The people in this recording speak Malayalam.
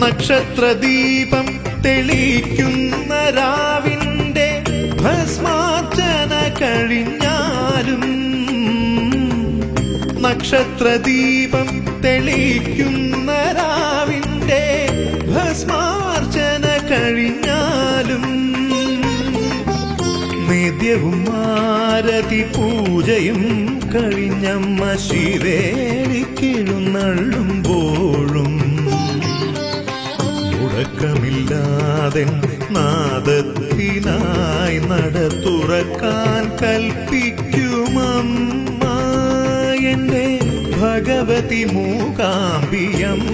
നക്ഷത്രദീപം തെളിക്കുന്ന രാവിന്റെ ഭസ്മാർച്ചന കഴിഞ്ഞാലും നക്ഷത്രദീപം തെളിക്കുന്ന രാവിന്റെ ഭസ്മാർച്ചന കഴിഞ്ഞാലും നിത്യവും ആരതി പൂജയും കഴിഞ്ഞമ്മ ശിവേലിക്കെഴുന്നള്ളുമ്പോഴും മുടക്കമില്ലാതെ നാദത്തിനായി നടത്തുറക്കാൻ കൽപ്പിക്കുമമ്മ. എന്റെ ഭഗവതി മൂകാംബിയമ്മ.